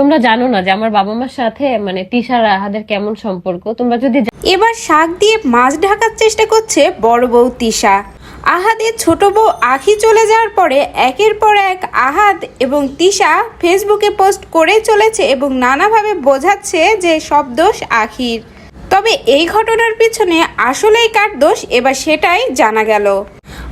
তোমরা জানো না যে আমার বাবা মার সাথে মানে তিশার আহাদের কেমন সম্পর্ক? তোমরা যদি এবার শাক দিয়ে মাছ ঢাকার চেষ্টা করছে বড় বউ তিশা। আহাদের ছোট বউ আখি চলে যাওয়ার পরে একের পর এক আহাদ এবং তিশা ফেসবুকে পোস্ট করে চলেছে এবং নানাভাবে বোঝাচ্ছে যে সব দোষ আখির। তবে এই ঘটনার পিছনে আসলেই কার দোষ, এবার সেটাই জানা গেল।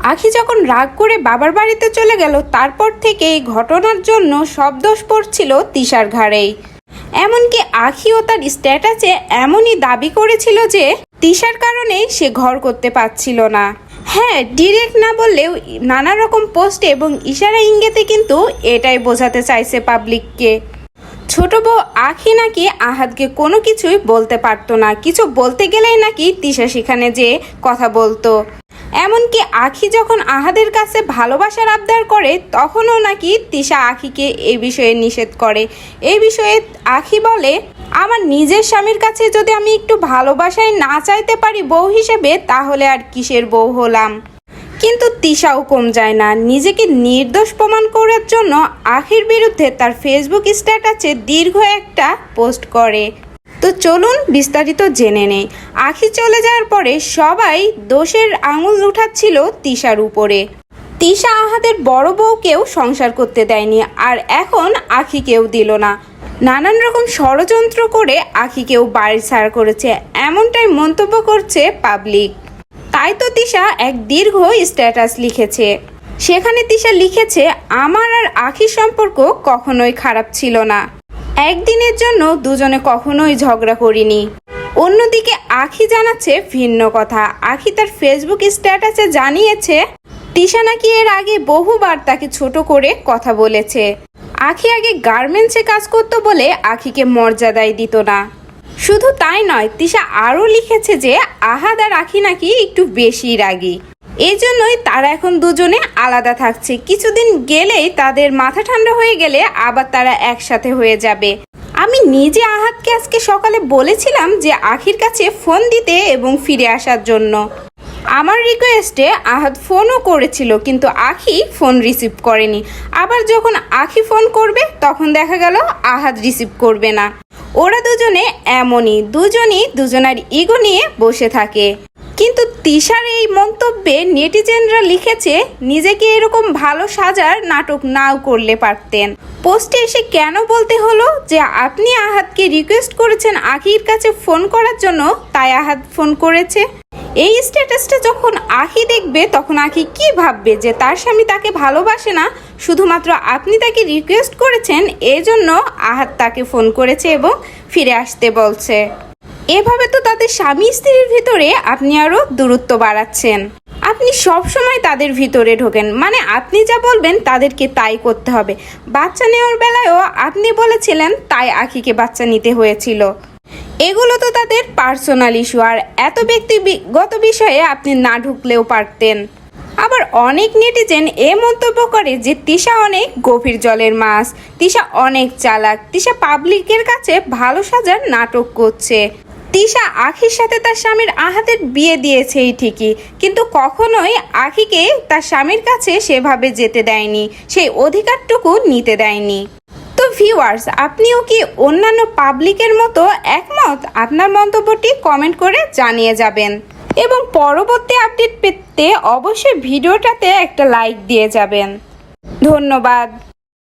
আখি যখন রাগ করে বাবার বাড়িতে চলে গেল, তারপর থেকে এই ঘটনার জন্য সব দোষ পড়ছিল তিশার ঘাড়েই। এমনকি আখি ও তার স্ট্যাটাসে এমনই দাবি করেছিল যে, তিশার কারণেই সে ঘর করতে পারছিল না। হ্যাঁ ডিরেক্ট না বললেও নানা রকম পোস্টে এবং ইশারা ইঙ্গিতে কিন্তু এটাই বোঝাতে চাইছে পাবলিককে। ছোট বউ আখি নাকি আহাদকে কোনো কিছুই বলতে পারতো না। কিছু বলতে গেলেই নাকি তিশা সেখানে যে কথা বলতো। এমনকি আখি যখন আহাদের কাছে ভালোবাসার আবদার করে, তখনও নাকি তিশা আখিকে এ বিষয়ে নিষেধ করে। এই বিষয়ে আখি বলে, আমার নিজের স্বামীর কাছে যদি আমি একটু ভালোবাসায় না চাইতে পারি বউ হিসেবে, তাহলে আর কিসের বউ হলাম? কিন্তু তিশাও কম যায় না। নিজেকে নির্দোষ প্রমাণ করার জন্য আখির বিরুদ্ধে তার ফেসবুক স্ট্যাটাসে দীর্ঘ একটা পোস্ট করে। তো চলুন বিস্তারিত জেনে নেই। আখি চলে যাওয়ার পরে সবাই দোষের আঙুল উঠাচ্ছিল তিশার উপরে। তিশা আহাদের বড় বউকেও সংসার করতে দেয়নি আর এখন আখিকেও দিল না। নানান রকম ষড়যন্ত্র করে আখিকেও বাড়ি ছাড়া করেছে, এমনটাই মন্তব্য করছে পাবলিক। তাই তো তিশা এক দীর্ঘ স্ট্যাটাস লিখেছে। সেখানে তিশা লিখেছে, আমার আর আখির সম্পর্ক কখনোই খারাপ ছিল না। একদিনের জন্য দুজনে কখনোই ঝগড়া করিনি। অন্যদিকে আখি জানাচ্ছে ভিন্ন কথা। আখি তার ফেসবুক স্ট্যাটাসে জানিয়েছে, তিশা নাকি এর আগে বহুবার তাকে ছোট করে কথা বলেছে। আখি আগে গার্মেন্টসে কাজ করতো বলে আখিকে মর্যাদাই দিত না। শুধু তাই নয়, তিশা আরও লিখেছে যে, আহাদ আর আখি নাকি একটু বেশি রাগী। এই জন্যই তারা এখন দুজনে আলাদা থাকছে। কিছুদিন গেলেই তাদের মাথা ঠান্ডা হয়ে গেলে আবার তারা একসাথে হয়ে যাবে। আমি নিজে আহাতকে আজকে সকালে বলেছিলাম যে আখির কাছে ফোন দিতে এবং ফিরে আসার জন্য। আমার রিকোয়েস্টে আহাত ফোনও করেছিল, কিন্তু আখি ফোন রিসিভ করেনি। আবার যখন আখি ফোন করবে, তখন দেখা গেল আহাত রিসিভ করবে না। ওরা দুজনে এমনই, দুজনই দুজনের ইগো নিয়ে বসে থাকে। কিন্তু তিশার এই মন্তব্যে নেটিজেনরা লিখেছে, নিজেকে এরকম ভালো সাজার নাটক নাও করলে পারতেন। পোস্টে এসে কেন বলতে হলো যে, আপনি আহাতকে রিকোয়েস্ট করেছেন আখির কাছে ফোন করার জন্য, তাই আহাত ফোন করেছে। এই স্ট্যাটাসটা যখন আখি দেখবে, তখন আখি কি ভাববে যে, তার স্বামী তাকে ভালোবাসে না, শুধুমাত্র আপনি তাকে রিকোয়েস্ট করেছেন, এজন্য আহাত তাকে ফোন করেছে এবং ফিরে আসতে বলছে। এভাবে তো তাদের স্বামী স্ত্রীর ভিতরে আপনি আরও দূরত্ব বাড়াচ্ছেন। আপনি সব সময় তাদের ভিতরে ঢোকেন। মানে আপনি যা বলবেন তাদেরকে তাই করতে হবে। বাচ্চা নেওয়ার বেলায়ও আপনি বলেছিলেন তাই আখিকে বাচ্চা নিতে হয়েছিল। এগুলো তো তাদের পার্সোনাল ইস্যু। আর এত ব্যক্তিগত বিষয়ে আপনি না ঢুকলেও পারতেন। আবার অনেক নেটিজেন এ মন্তব্য করে যে তিশা অনেক গভীর জলের মাছ, তিশা অনেক চালাক, তিশা পাবলিকের কাছে ভালো সাজার নাটক করছে। তিশা আখির সাথে তার স্বামীর আহাতের বিয়ে দিয়েছেই ঠিকই। কিন্তু কখনোই আখিকে তার স্বামীর কাছে সেভাবে যেতে দেয়নি, সেই অধিকারটুকু নিতে দেয়নি। তো ভিউয়ার্স আপনিও কি অন্যান্য পাবলিকের মতো একমত? আপনার মন্তব্যটি কমেন্ট করে জানিয়ে যাবেন। এবং পরবর্তী আপডেট পেতে অবশ্যই ভিডিওটাতে একটা লাইক দিয়ে যাবেন। ধন্যবাদ।